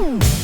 Woo!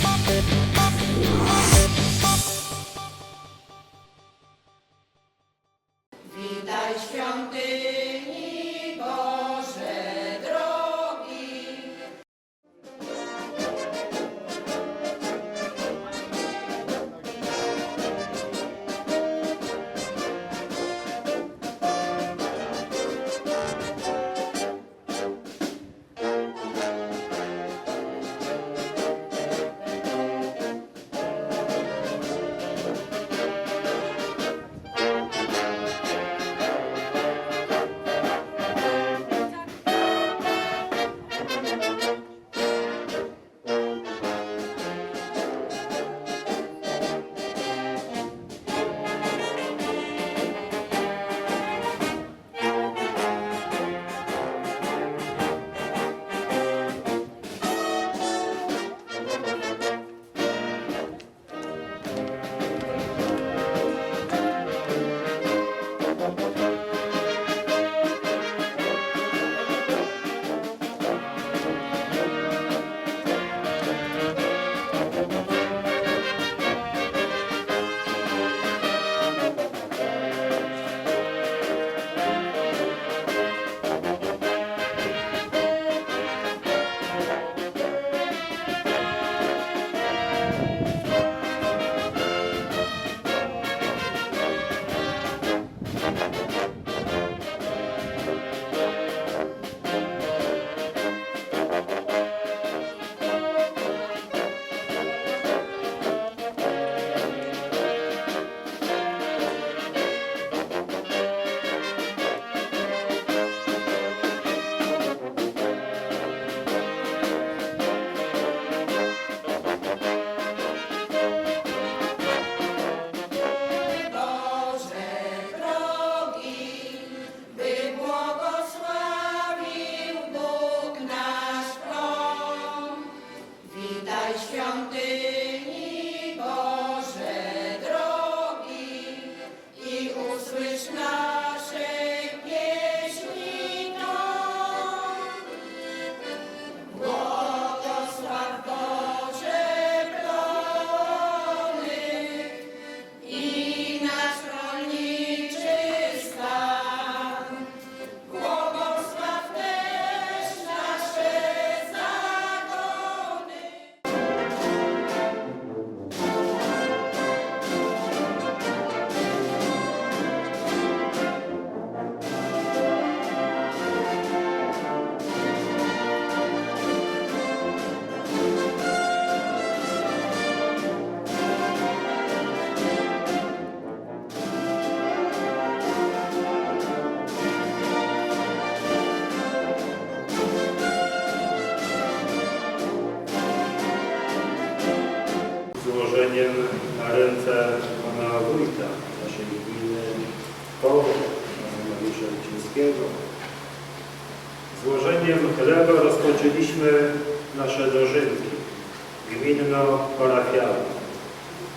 Gminno-parafialne.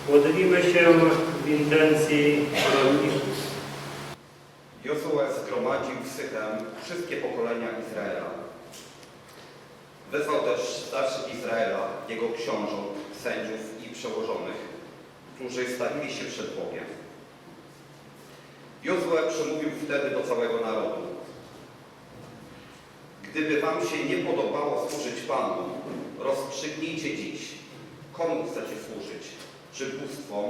Modlimy się w intencji rolników. Jozue zgromadził w Sychem wszystkie pokolenia Izraela. Wezwał też starszych Izraela, jego książąt, sędziów i przełożonych, którzy stawili się przed Bogiem. Jozue przemówił wtedy do całego narodu. Gdyby wam się nie podobało służyć Panu, rozstrzygnijcie dziś, komu chcecie służyć, czy bóstwom,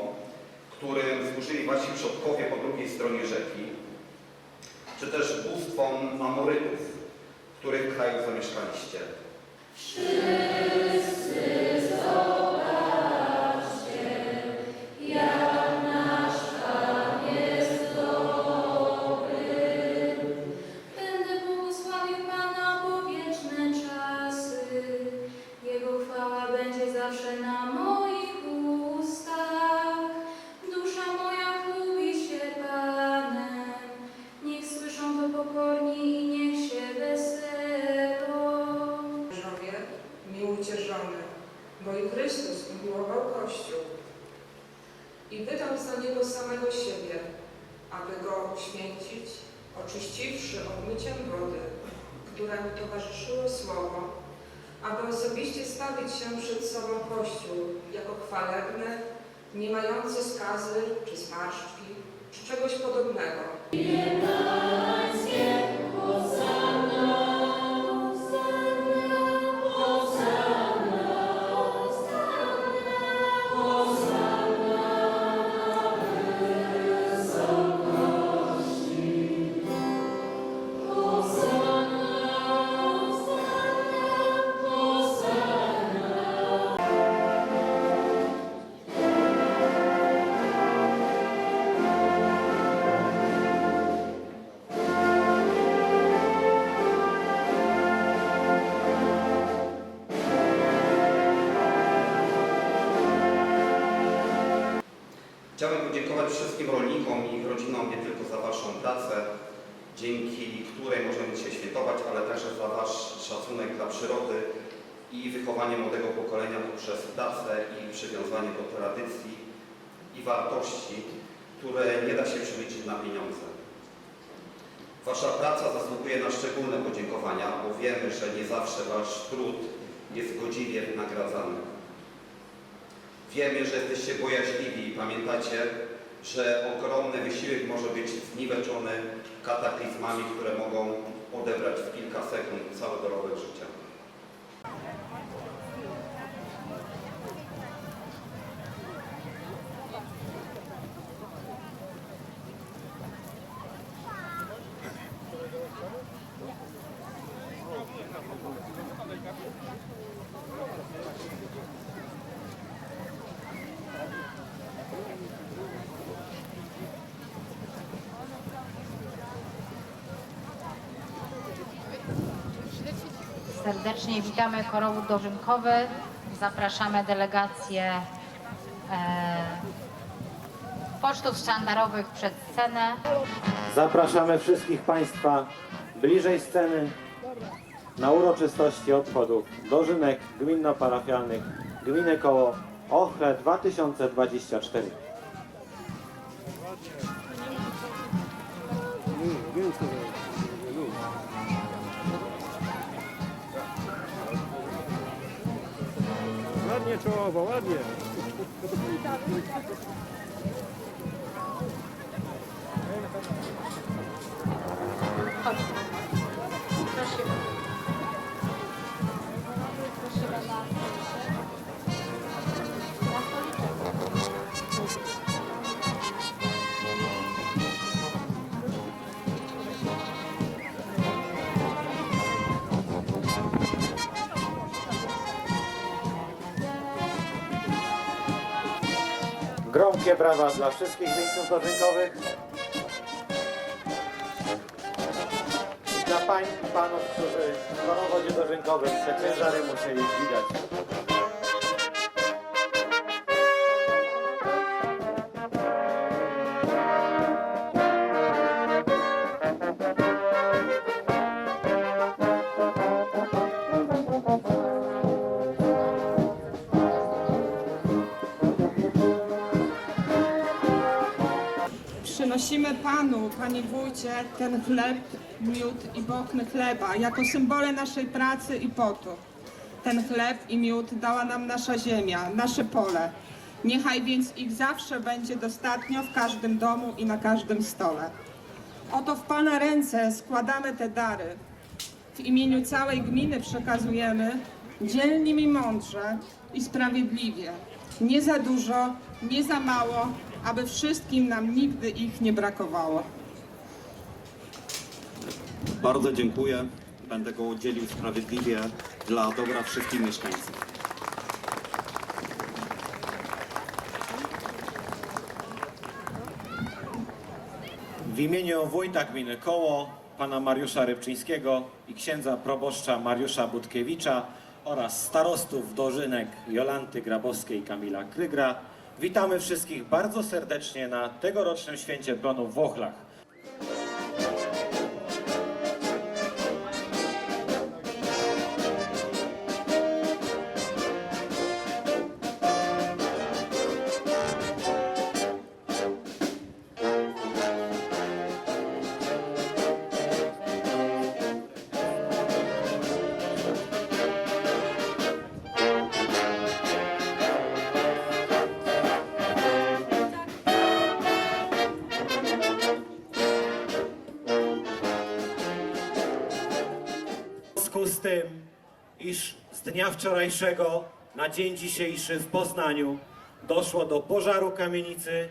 którym służyli wasi przodkowie po drugiej stronie rzeki, czy też bóstwom Amorytów, których kraju zamieszkaliście. Będę wszystkim rolnikom i ich rodzinom nie tylko za Waszą pracę, dzięki której możemy dzisiaj świętować, ale także za Wasz szacunek dla przyrody i wychowanie młodego pokolenia poprzez pracę i przywiązanie do tradycji i wartości, które nie da się przeliczyć na pieniądze. Wasza praca zasługuje na szczególne podziękowania, bo wiemy, że nie zawsze Wasz trud jest godziwie nagradzany. Wiemy, że jesteście bojaźliwi i pamiętacie, że ogromny wysiłek może być zniweczony kataklizmami, które mogą odebrać w kilka sekund cały dorobek życia. Serdecznie witamy Korowód Dożynkowy. Zapraszamy delegację e, pocztów sztandarowych przed scenę. Zapraszamy wszystkich Państwa bliżej sceny na uroczystości obchodów dożynek gminno-parafialnych Gminy Koło Ochle 2024. Ładnie czołowo, ładnie. Gromkie brawa dla wszystkich miejsców dożynkowych. Dla Pań i Panów, którzy w korowodzie dożynkowym te ciężary musieli dźwigać. Panu, Panie Wójcie, ten chleb, miód i bokny chleba jako symbole naszej pracy i potu. Ten chleb i miód dała nam nasza ziemia, nasze pole. Niechaj więc ich zawsze będzie dostatnio w każdym domu i na każdym stole. Oto w Pana ręce składamy te dary. W imieniu całej gminy przekazujemy dzielnie i mądrze i sprawiedliwie. Nie za dużo, nie za mało, aby wszystkim nam nigdy ich nie brakowało. Bardzo dziękuję. Będę go dzielił sprawiedliwie dla dobra wszystkich mieszkańców. W imieniu wójta gminy Koło, pana Mariusza Rybczyńskiego i księdza proboszcza Mariusza Budkiewicza oraz starostów dożynek Jolanty Grabowskiej i Kamila Krygra witamy wszystkich bardzo serdecznie na tegorocznym święcie plonu w Wochlach. Dnia wczorajszego na dzień dzisiejszy w Poznaniu doszło do pożaru kamienicy,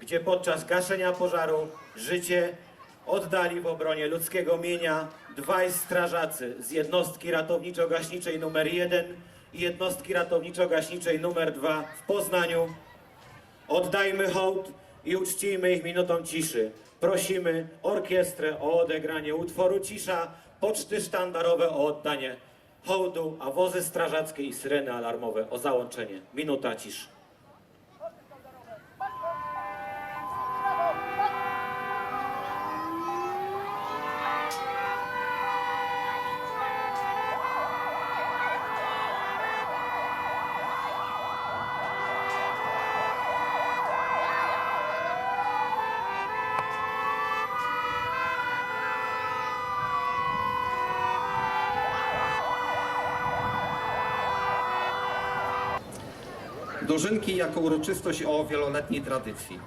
gdzie podczas gaszenia pożaru życie oddali w obronie ludzkiego mienia dwaj strażacy z jednostki ratowniczo-gaśniczej nr 1 i jednostki ratowniczo-gaśniczej nr 2 w Poznaniu. Oddajmy hołd i uczcijmy ich minutą ciszy. Prosimy orkiestrę o odegranie utworu Cisza, poczty sztandarowe o oddanie hołdu, a wozy strażackie i syreny alarmowe o załączenie. Minuta ciszy. Dożynki jako uroczystość o wieloletniej tradycji.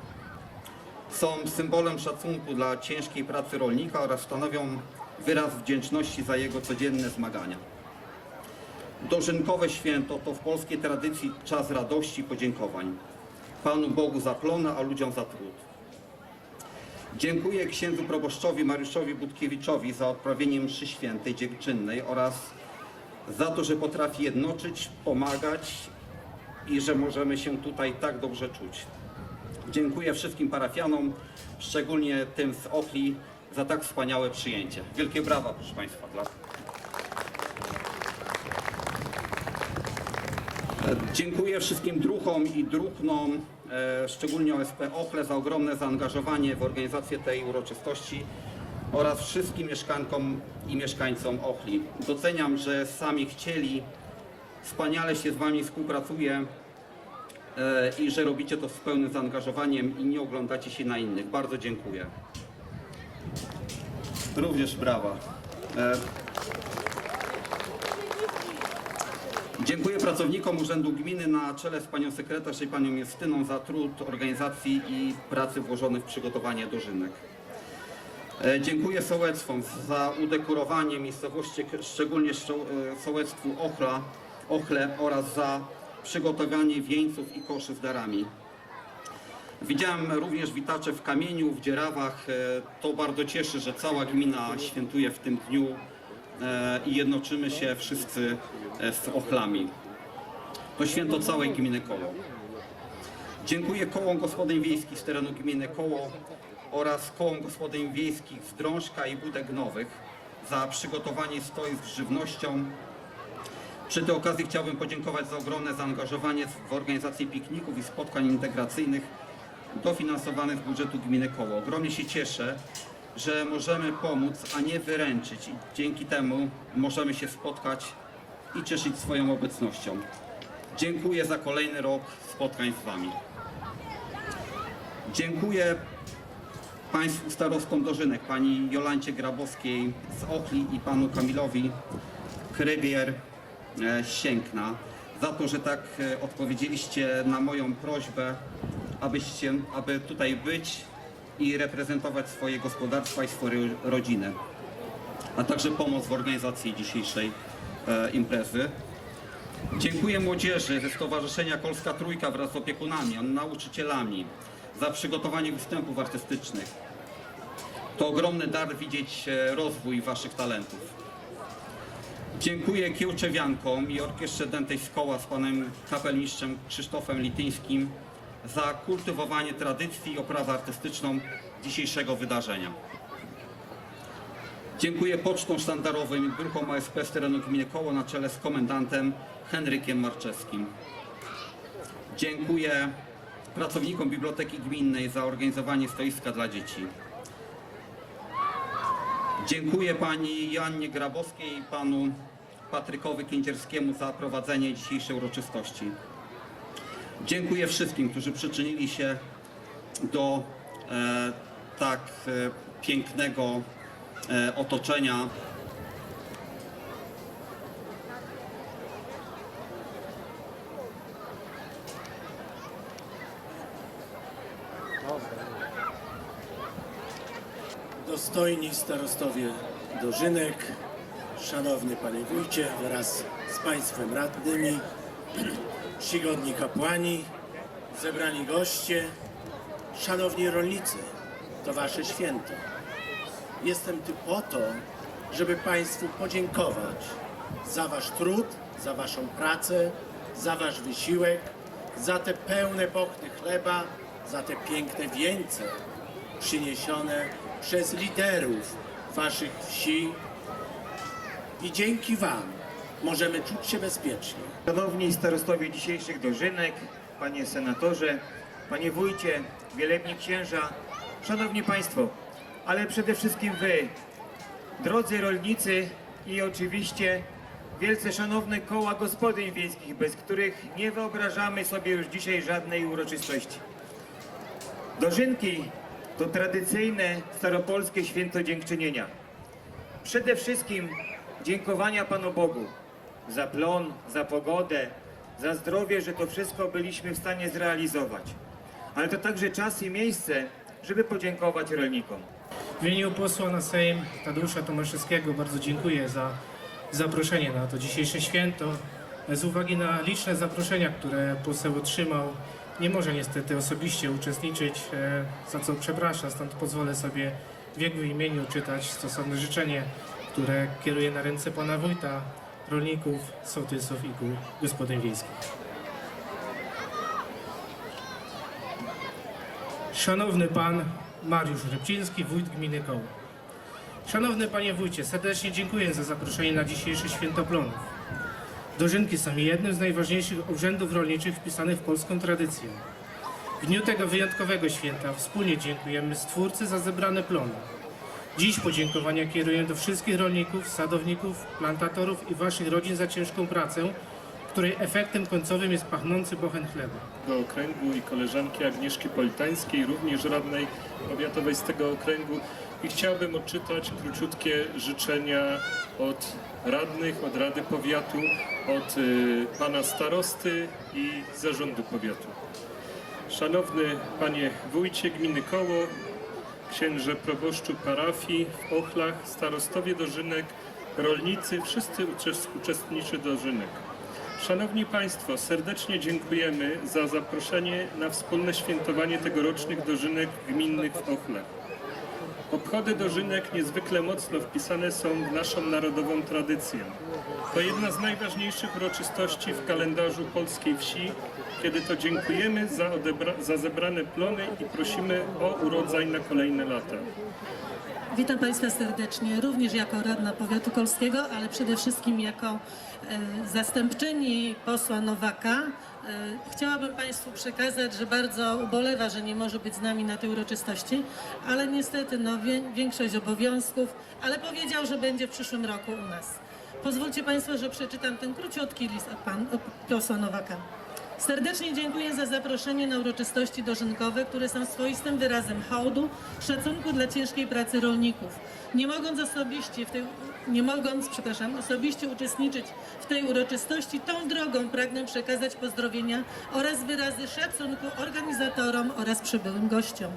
Są symbolem szacunku dla ciężkiej pracy rolnika oraz stanowią wyraz wdzięczności za jego codzienne zmagania. Dożynkowe święto to w polskiej tradycji czas radości i podziękowań. Panu Bogu za plonę, a ludziom za trud. Dziękuję księdzu proboszczowi Mariuszowi Budkiewiczowi za odprawienie mszy świętej dziękczynnej oraz za to, że potrafi jednoczyć, pomagać i że możemy się tutaj tak dobrze czuć. Dziękuję wszystkim parafianom, szczególnie tym z Ochli, za tak wspaniałe przyjęcie. Wielkie brawa, proszę Państwa. Dla... Dziękuję wszystkim druchom i druhnom, e, szczególnie OSP Ochle, za ogromne zaangażowanie w organizację tej uroczystości oraz wszystkim mieszkankom i mieszkańcom Ochli. Doceniam, że sami chcieli Wspaniale się z Wami współpracuję i że robicie to z pełnym zaangażowaniem i nie oglądacie się na innych. Bardzo dziękuję. Również brawa. E, Dziękuję pracownikom Urzędu Gminy na czele z panią sekretarz i panią Justyną za trud organizacji i pracy włożony w przygotowanie dożynek. E, Dziękuję sołectwom za udekorowanie miejscowości, szczególnie e, sołectwu Ochla, Ochle oraz za przygotowanie wieńców i koszy z darami. Widziałem również witacze w Kamieniu, w Dzierawach. E, To bardzo cieszy, że cała gmina świętuje w tym dniu e, i jednoczymy się wszyscy e, z Ochlami. To święto całej gminy Koło. Dziękuję kołom gospodyń wiejskich z terenu gminy Koło oraz kołom gospodyń wiejskich z Drążka i Budek Nowych za przygotowanie stoisk z żywnością. Przy tej okazji chciałbym podziękować za ogromne zaangażowanie w organizację pikników i spotkań integracyjnych dofinansowanych z budżetu gminy Koło. Ogromnie się cieszę, że możemy pomóc, a nie wyręczyć i dzięki temu możemy się spotkać i cieszyć swoją obecnością. Dziękuję za kolejny rok spotkań z Wami. Dziękuję Państwu starostom Dożynek, Pani Jolancie Grabowskiej z Ochli i Panu Kamilowi Krygier e, z Siękna za to, że tak e, odpowiedzieliście na moją prośbę, abyście, aby tutaj być i reprezentować swoje gospodarstwa i swoje rodziny, a także pomoc w organizacji dzisiejszej e, imprezy. Dziękuję młodzieży ze Stowarzyszenia Polska Trójka wraz z opiekunami, nauczycielami za przygotowanie występów artystycznych. To ogromny dar widzieć rozwój Waszych talentów. Dziękuję Kiełczewiankom i Orkiestrze Dętej Szkoła z panem kapelmistrzem Krzysztofem Lityńskim za kultywowanie tradycji i oprawę artystyczną dzisiejszego wydarzenia. Dziękuję pocztom sztandarowym i druhom OSP z terenu gminy Koło na czele z komendantem Henrykiem Marczewskim. Dziękuję pracownikom Biblioteki Gminnej za organizowanie stoiska dla dzieci. Dziękuję pani Joannie Grabowskiej i panu Patrykowi Kędzierskiemu za prowadzenie dzisiejszej uroczystości. Dziękuję wszystkim, którzy przyczynili się do e, tak e, pięknego e, otoczenia. Dostojni starostowie Dożynek, Szanowny Panie Wójcie wraz z Państwem radnymi, czcigodni kapłani, zebrani goście, szanowni rolnicy, to Wasze święto. Jestem tu po to, żeby Państwu podziękować za Wasz trud, za Waszą pracę, za Wasz wysiłek, za te pełne bochny chleba, za te piękne wieńce przyniesione przez liderów Waszych wsi, i dzięki Wam możemy czuć się bezpiecznie. Szanowni starostowie dzisiejszych dożynek, panie senatorze, panie wójcie, wielebni księża, szanowni państwo, ale przede wszystkim wy, drodzy rolnicy i oczywiście wielce szanowne koła gospodyń wiejskich, bez których nie wyobrażamy sobie już dzisiaj żadnej uroczystości. Dożynki to tradycyjne staropolskie święto dziękczynienia. Przede wszystkim dziękowania Panu Bogu za plon, za pogodę, za zdrowie, że to wszystko byliśmy w stanie zrealizować. Ale to także czas i miejsce, żeby podziękować rolnikom. W imieniu posła na Sejm Tadeusza Tomaszewskiego bardzo dziękuję za zaproszenie na to dzisiejsze święto. Z uwagi na liczne zaproszenia, które poseł otrzymał, nie może niestety osobiście uczestniczyć, e, za co przepraszam, stąd pozwolę sobie w jego imieniu czytać stosowne życzenie, które kieruję na ręce pana wójta, rolników, sołtysów i kół gospodyń wiejskich. Szanowny Pan Mariusz Rybciński, wójt gminy Koło. Szanowny Panie Wójcie, serdecznie dziękuję za zaproszenie na dzisiejsze Święto Plonów. Dożynki są jednym z najważniejszych urzędów rolniczych wpisanych w polską tradycję. W dniu tego wyjątkowego święta wspólnie dziękujemy Stwórcy za zebrane plony. Dziś podziękowania kieruję do wszystkich rolników, sadowników, plantatorów i Waszych rodzin za ciężką pracę, której efektem końcowym jest pachnący bochen chleba. tego okręgu i koleżanki Agnieszki Politańskiej, również radnej powiatowej z tego okręgu. I chciałbym odczytać króciutkie życzenia od radnych, od Rady Powiatu, od y, pana starosty i zarządu powiatu. Szanowny panie wójcie gminy Koło, księże proboszczu parafii w Ochlach, starostowie dożynek, rolnicy, wszyscy uczes- uczestnicy dożynek. Szanowni Państwo, serdecznie dziękujemy za zaproszenie na wspólne świętowanie tegorocznych dożynek gminnych w Ochlach. Obchody dożynek niezwykle mocno wpisane są w naszą narodową tradycję. To jedna z najważniejszych uroczystości w kalendarzu polskiej wsi, kiedy to dziękujemy za, za zebrane plony i prosimy o urodzaj na kolejne lata. Witam Państwa serdecznie, również jako radna powiatu kolskiego, ale przede wszystkim jako e, zastępczyni posła Nowaka. E, chciałabym Państwu przekazać, że bardzo ubolewa, że nie może być z nami na tej uroczystości, ale niestety no, wie, większość obowiązków, ale powiedział, że będzie w przyszłym roku u nas. Pozwólcie Państwo, że przeczytam ten króciutki list od, pan, posła Nowaka. Serdecznie dziękuję za zaproszenie na uroczystości dożynkowe, które są swoistym wyrazem hołdu, szacunku dla ciężkiej pracy rolników. Nie mogąc osobiście w tej, nie mogąc, przepraszam, osobiście uczestniczyć w tej uroczystości, tą drogą pragnę przekazać pozdrowienia oraz wyrazy szacunku organizatorom oraz przybyłym gościom.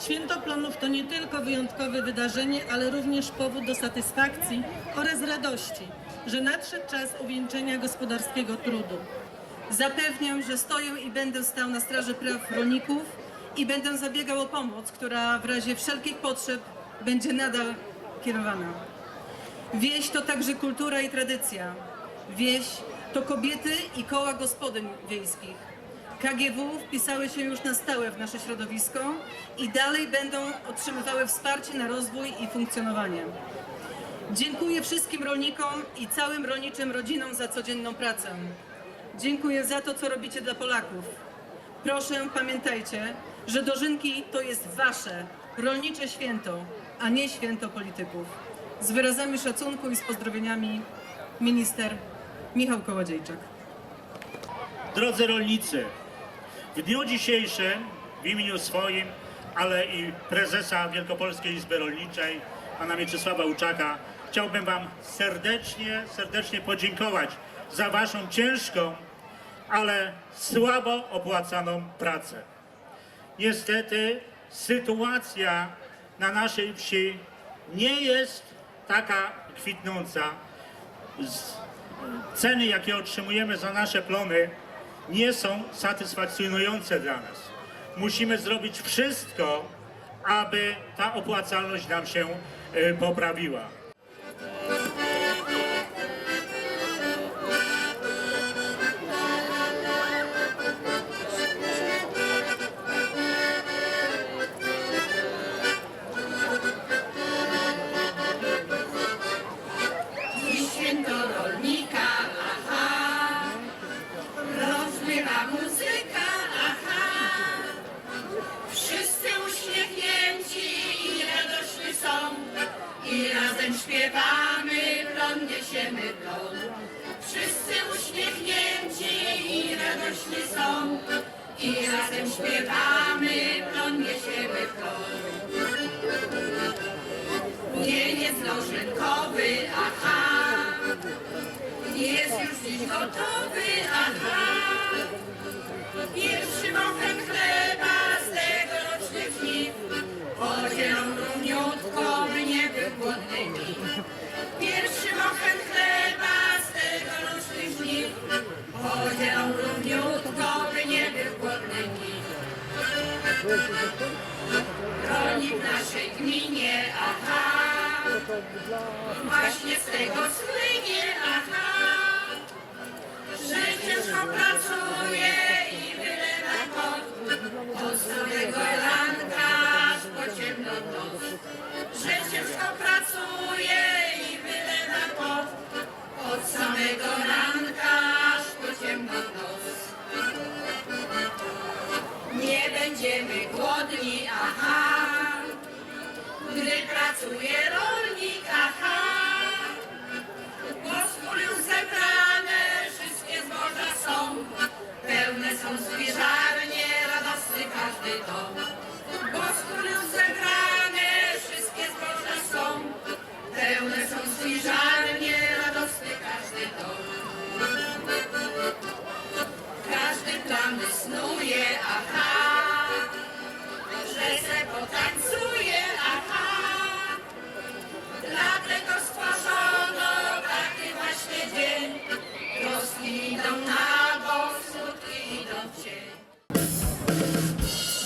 Święto Plonów to nie tylko wyjątkowe wydarzenie, ale również powód do satysfakcji oraz radości, że nadszedł czas uwieńczenia gospodarskiego trudu. Zapewniam, że stoję i będę stał na straży praw rolników i będę zabiegał o pomoc, która w razie wszelkich potrzeb będzie nadal kierowana. Wieś to także kultura i tradycja. Wieś to kobiety i koła gospodyń wiejskich. KGW wpisały się już na stałe w nasze środowisko i dalej będą otrzymywały wsparcie na rozwój i funkcjonowanie. Dziękuję wszystkim rolnikom i całym rolniczym rodzinom za codzienną pracę. Dziękuję za to, co robicie dla Polaków. Proszę, pamiętajcie, że dożynki to jest wasze rolnicze święto, a nie święto polityków. Z wyrazami szacunku i z pozdrowieniami minister Michał Kołodziejczak. Drodzy rolnicy, w dniu dzisiejszym w imieniu swoim, ale i prezesa Wielkopolskiej Izby Rolniczej, pana Mieczysława Uczaka, chciałbym wam serdecznie, serdecznie podziękować za waszą ciężką, ale słabo opłacaną pracę. Niestety sytuacja na naszej wsi nie jest taka kwitnąca, z, ceny, jakie otrzymujemy za nasze plony, nie są satysfakcjonujące dla nas. Musimy zrobić wszystko, aby ta opłacalność nam się e, poprawiła. Radośni są i razem śpiewamy, plon niesiemy plon. Wieniec dożynkowy, aha, jest już dziś gotowy, aha. Pierwszy mochem chleba z tegorocznych żniw, podzielą równiutko, by nie był głodny nikt. Pierwszy mochem chleba z tegorocznych żniw, podzielą W naszej gminie, aha, właśnie z tego słynie, aha, że ciężko pracuje i wylewa pot od samego ranka aż po ciemną noc. Że ciężko pracuje i wylewa pot od samego ranka aż po ciemną. Gdy pracuje rolnik, aha. Bo z pól już zebrane wszystkie zboża są, pełne są zwierzarnie, radosny każdy dom. Już zebrane wszystkie zboża są, pełne są zwierzarnie, radosny każdy dom. Każdy plany snuje, aha, że se potańcuje. Dlatego stworzono taki właśnie dzień. Troski idą na bok, smutki idą w cień.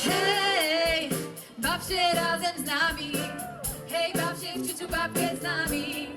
Hej, baw się razem z nami. Hej, baw się ciuciu babkę z nami.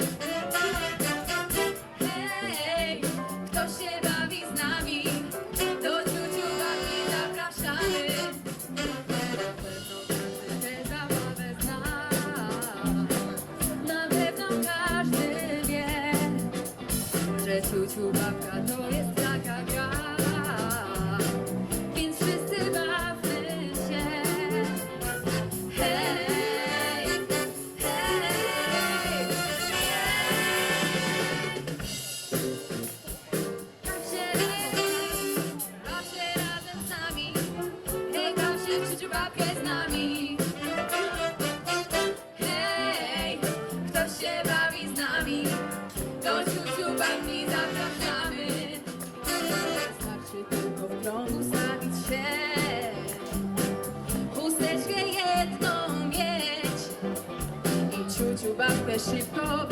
Tylko w krągu stawić się, chusteczkę jedną mieć i ciuciu babkę szybko